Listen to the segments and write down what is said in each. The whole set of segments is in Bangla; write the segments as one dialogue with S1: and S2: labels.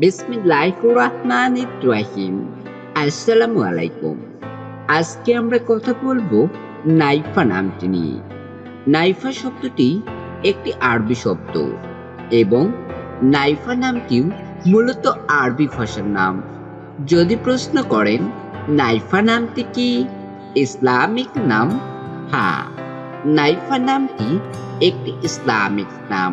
S1: বিসমিল্লাহ রহমান রাহিম। আসসালামু আলাইকুম আজকে আমরা কথা বলব নাইফা নামটি নিয়ে। নাইফা শব্দটি একটি আরবি শব্দ এবং নাইফা নামটিও মূলত আরবি ভাষার নাম। যদি প্রশ্ন করেন, নাইফা নামটি কি? ইসলামিক নাম? হ্যাঁ নাইফা নামটি একটি ইসলামিক নাম।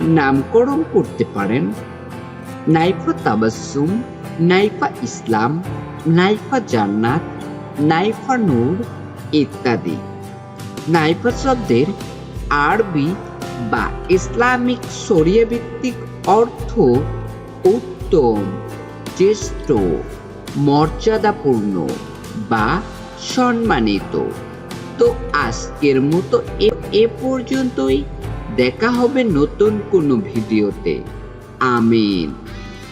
S1: নামকরণ করতে পারেন। নাইফা তাবাসসুম, নাইফা ইসলাম, নাইফা জান্নাত, নাইফা নূর ইত্যাদি। নাইফা শব্দের আরবি বা ইসলামিক শরিয়া ভিত্তিক অর্থ উত্তম, জ্যেষ্ঠ, মর্যাদাপূর্ণ বা সম্মানিত। তো আজকের মতো এ পর্যন্তই। দেখা হবে নতুন কোনো ভিডিওতে। আমিন।